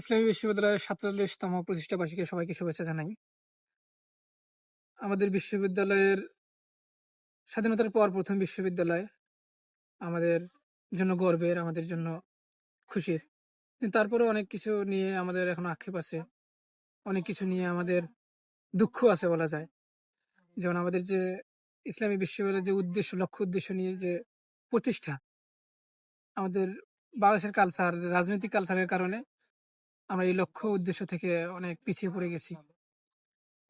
ইসলামী বিশ্ববিদ্যালয়ের সাতচল্লিশতম প্রতিষ্ঠা বার্ষিকী সবাইকে শুভেচ্ছা জানাই। আমাদের বিশ্ববিদ্যালয়ের স্বাধীনতার পর প্রথম বিশ্ববিদ্যালয় আমাদের জন্য গর্বের, আমাদের জন্য খুশির। তারপরে অনেক কিছু নিয়ে আমাদের এখন আক্ষেপ আছে। অনেক কিছু নিয়ে আমাদের দুঃখ আছে বলা যায়। যেমন আমাদের যে ইসলামী বিশ্ববিদ্যালয়ের যে উদ্দেশ্য, লক্ষ্য উদ্দেশ্য নিয়ে যে প্রতিষ্ঠা, আমাদের বাংলাদেশের কালচার রাজনৈতিক কালচারের কারণে আমরা এই লক্ষ্য উদ্দেশ্য থেকে অনেক পিছিয়ে পড়ে গেছি।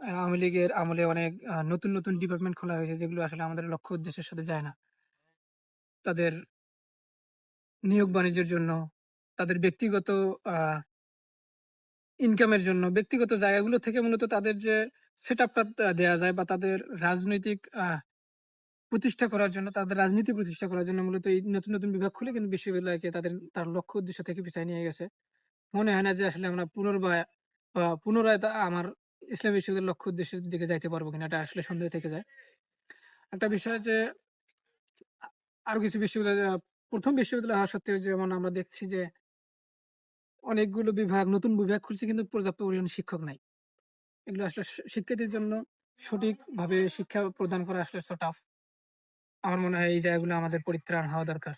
আওয়ামী লীগের আমলে অনেক নতুন নতুন ডিপার্টমেন্ট খোলা হয়েছে যেগুলো আসলে আমাদের লক্ষ্য উদ্দেশ্যের সাথে যায় না। তাদের নিয়োগ বাণিজ্যের জন্য, তাদের ব্যক্তিগত ইনকামের জন্য, ব্যক্তিগত জায়গাগুলো থেকে মূলত তাদের যে সেট আপটা দেওয়া যায় বা তাদের রাজনৈতিক প্রতিষ্ঠা করার জন্য, তাদের রাজনীতি প্রতিষ্ঠা করার জন্য মূলত এই নতুন নতুন বিভাগ খুলে কিন্তু বিশ্ববিদ্যালয়কে তাদের, তার লক্ষ্য উদ্দেশ্য থেকে পিছিয়ে নিয়ে গেছে। মনে হয় না যে আসলে আমরা পুনর্বার পুনরায় আমার ইসলাম বিশ্ববিদ্যালয়ের লক্ষ্য উদ্দেশ্যের দিকে যাইতে পারব কিনা এটা আসলে সন্দেহ থেকে যায়। একটা বিষয় যে আরও কিছু বিশ্ববিদ্যালয় প্রথম বিশ্ববিদ্যালয় হওয়া সত্ত্বেও যেমন আমরা দেখছি যে, অনেকগুলো বিভাগ, নতুন বিভাগ খুলছে কিন্তু পর্যাপ্ত পরিমাণ শিক্ষক নাই। এগুলো আসলে শিক্ষার্থীর জন্য সঠিকভাবে শিক্ষা প্রদান করা আসলে টাফ আমার মনে হয় এই জায়গাগুলো আমাদের পরিত্রাণ হওয়া দরকার।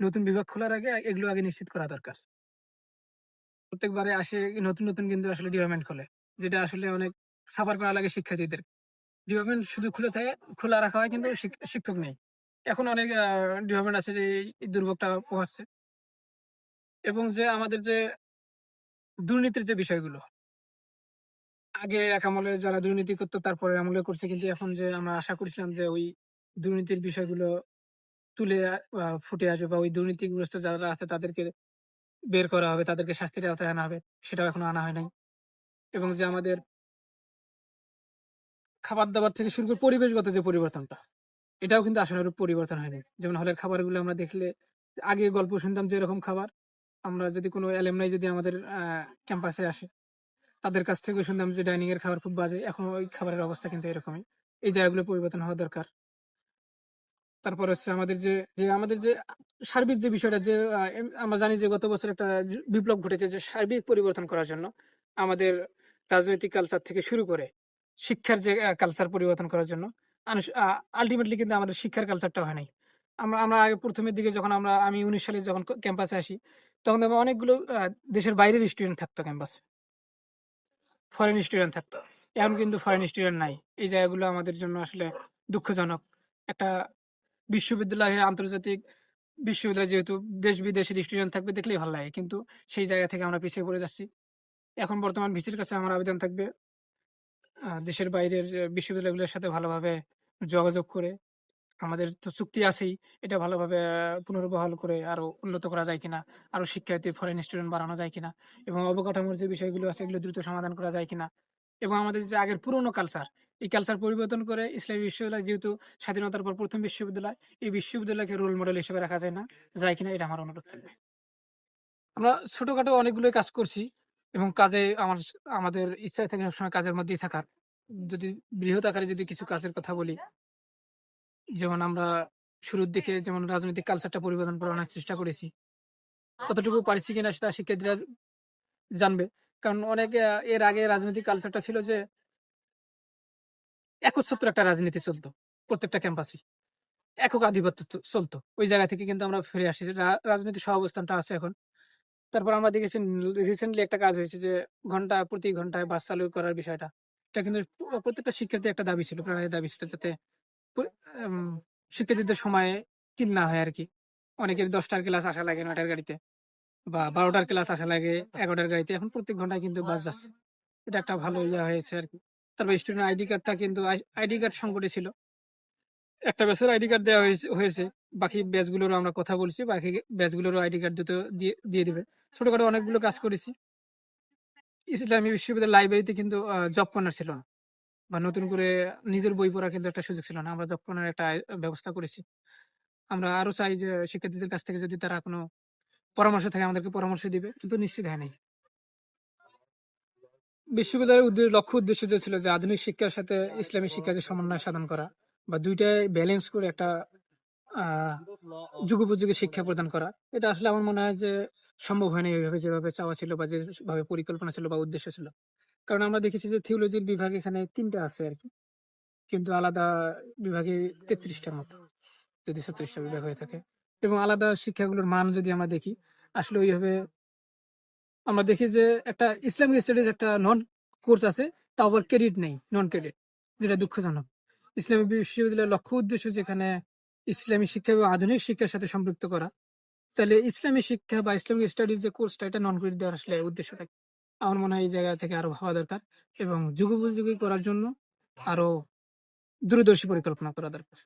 নতুন বিভাগ খোলার আগে এগুলো আগে নিশ্চিত করা দরকার। প্রত্যেকবারে আসে নতুন নতুন কিন্তু আসলে ডিপার্টমেন্ট খোলে, যেটা আসলে অনেক সাফার করা লাগে শিক্ষার্থীদের। ডিপার্টমেন্ট শুধু খুলে থাকে, খোলা রাখা হয় কিন্তু শিক্ষক নেই। এখন অনেক ডিপার্টমেন্ট আছে যে এই দুর্ভোগটা পোহাচ্ছে। এবং যে আমাদের যে দুর্নীতির যে বিষয়গুলো, আগে এক আমলে যারা দুর্নীতি করতো তারপরে আমলে করছে, কিন্তু এখন যে আমরা আশা করছিলাম যে ওই দুর্নীতির বিষয়গুলো তুলে ফুটে আসবে বা ওই দুর্নীতিগ্রস্ত যারা আছে তাদেরকে বের করা হবে, তাদেরকে শাস্তির আওতায় আনা হবে, সেটাও এখনও আনা হয় নাই। এবং যে আমাদের খাবার দাবার থেকে শুরু করে পরিবেশগত যে পরিবর্তনটা, এটাও কিন্তু আশানুরূপ পরিবর্তন হয়নি। যেমন হলের খাবারগুলো আমরা দেখলে, আগে গল্প শুনতাম যে এরকম খাবার, আমরা যদি কোনো এলএমনাই যদি আমাদের ক্যাম্পাসে আসে, তাদের কাছ থেকে শুনতাম যে ডাইনিং এর খাবার খুব বাজে, এখন ওই খাবারের অবস্থা কিন্তু এরকমই। এই জায়গাগুলো পরিবর্তন হওয়া দরকার। তারপর হচ্ছে আমাদের যে যে আমাদের যে সার্বিক যে বিষয়টা যে আমরা জানি যে গত বছর একটা বিপ্লব ঘটেছে যে সার্বিক পরিবর্তন করার জন্য আমাদের রাজনৈতিক কালচার থেকে শুরু করে শিক্ষার যে কালচার পরিবর্তন করার জন্য আলটিমেটলি কিন্তু আমাদের শিক্ষার কালচারটা হয় নাই। আমরা আমরা আগে প্রথমের দিকে যখন আমরা, আমি উনিশ সালে যখন ক্যাম্পাসে আসি, তখন আমরা অনেকগুলো দেশের বাইরের স্টুডেন্ট থাকতো ক্যাম্পাসে ফরেন স্টুডেন্ট থাকতো। এখন কিন্তু ফরেন স্টুডেন্ট নাই। এই জায়গাগুলো আমাদের জন্য আসলে দুঃখজনক। একটা বিশ্ববিদ্যালয় আন্তর্জাতিক বিশ্ববিদ্যালয় যেহেতু দেশ বিদেশের স্টুডেন্ট থাকবে, দেখলেই ভালো লাগে। কিন্তু সেই জায়গা থেকে আমরা পিছিয়ে পড়ে যাচ্ছি। এখন বর্তমান ভিসির কাছে আমার আবেদন থাকবে দেশের বাইরের বিশ্ববিদ্যালয়গুলোর সাথে ভালোভাবে যোগাযোগ করে, আমাদের তো চুক্তি আছেই, এটা ভালোভাবে পুনর্বহাল করে আরও উন্নত করা যায় কিনা, আরও শিক্ষার্থী ফরেন স্টুডেন্ট বাড়ানো যায় কিনা, এবং অবকাঠামোর যে বিষয়গুলো আছে, এগুলো দ্রুত সমাধান করা যায় কিনা এবং আমাদের যে আগের পুরনো কালচার এই কালচার পরিবর্তন করে ইসলামী বিশ্ববিদ্যালয় যেহেতু স্বাধীনতার পর প্রথম বিশ্ববিদ্যালয়, এই বিশ্ববিদ্যালয়কে রোল মডেল হিসেবে রাখা যায় না যায় কিনা এটা আমার অনুরোধ থাকবে। আমরা ছোটখাটো অনেকগুলোই কাজ করছি এবং কাজে আমার আমাদের ইচ্ছা থাকে সবসময় কাজের মধ্যেই থাকার। যদি বৃহৎ আকারে যদি কিছু কাজের কথা বলি, যেমন আমরা শুরুর দিকে যেমন রাজনৈতিক কালচারটা পরিবর্তন করার অনেক চেষ্টা করেছি। কতটুকু পারছি কিনা সেটা শিক্ষার্থীরা জানবে। কারণ অনেক এর আগে রাজনৈতিক কালচারটা ছিল যে একচ্ছত্র একটা রাজনীতি চলতো প্রত্যেকটা ক্যাম্পাসে একক আধিপত্য চলতো। ওই জায়গা থেকে কিন্তু আমরা ফিরে আসি। রা- রাজনৈতিক সহাবস্থানটা আছে এখন। তারপর আমরা দেখেছি রিসেন্টলি একটা কাজ হয়েছে যে ঘণ্টা, প্রতি ঘন্টায় বাস চালু করার বিষয়টা। এটা কিন্তু প্রত্যেকটা শিক্ষার্থী একটা দাবি ছিল প্রায় দাবি ছিল যাতে শিক্ষার্থীদের সময়ে কিল না হয় আর কি। অনেকের দশটার ক্লাস আসা লাগে, নয়টার গাড়িতে। বা বারোটার ক্লাস আসা লাগে, এগারোটার গাড়িতে। এখন প্রত্যেক ঘন্টায় কিন্তু বাস যাচ্ছে। এটা একটা ভালো ইয়ে হয়েছে আর কি। তারপর স্টুডেন্ট আইডি কার্ডটা কিন্তু আইডি কার্ড সংকটে ছিল। একটা ব্যাচের আইডি কার্ড দেওয়া হয়েছে বাকি ব্যাচগুলোরও আমরা কথা বলছি, বাকি ব্যাচগুলোরও আইডি কার্ড দিতে দিয়ে দিবে। ছোটখাটো অনেকগুলো কাজ করেছি। ইসলামী বিশ্ববিদ্যালয় লাইব্রেরিতে কিন্তু জব কর্নার ছিল না। বা নতুন করে নিজের বই পড়ার কিন্তু একটা সুযোগ ছিল না। আমরা জব কর্নার একটা ব্যবস্থা করেছি। আমরা আরও চাই যে শিক্ষার্থীদের কাছ থেকে যদি তারা কোনো পরামর্শ থাকে, আমাদেরকে পরামর্শ দিবে, কিন্তু নিশ্চিত হয় নাই। বিশ্ববিদ্যালয়ের উদ্দেশ্য, লক্ষ্য উদ্দেশ্য যে ছিল যে আধুনিক শিক্ষার সাথে ইসলামী শিক্ষার যে সমন্বয় সাধন করা বা দুইটাই ব্যালেন্স করে একটা যুগোপযোগী শিক্ষা প্রদান করা, এটা আসলে আমার মনে হয় যে সম্ভব হয় না এইভাবে যেভাবে চাওয়া ছিল বা যেভাবে পরিকল্পনা ছিল বা উদ্দেশ্য ছিল। কারণ আমরা দেখেছি যে থিওলজির বিভাগ এখানে তিনটা আছে আর কি, কিন্তু আলাদা বিভাগে তেত্রিশটার মতো, যদি ছত্রিশটা বিভাগ হয়ে থাকে। এবং আলাদা শিক্ষাগুলোর মান যদি আমরা দেখি, আসলে ওইভাবে আমরা দেখি যে একটা ইসলামিক স্টাডিজ একটা নন কোর্স আছে, তাও আবার ক্রেডিট নেই নন ক্রেডিট যেটা দুঃখজনক। ইসলামী বিশ্ববিদ্যালয়ের লক্ষ্য উদ্দেশ্য যেখানে ইসলামী শিক্ষা এবং আধুনিক শিক্ষার সাথে সম্পৃক্ত করা। তাহলে ইসলামী শিক্ষা বা ইসলামিক স্টাডিজ যে কোর্সটা এটা নন ক্রেডিট দেওয়ার আসলে উদ্দেশ্যটা? আমার মনে হয় এই জায়গা থেকে আরও ভাবা দরকার এবং যুগোপযোগী করার জন্য আরও দূরদর্শী পরিকল্পনা করা দরকার।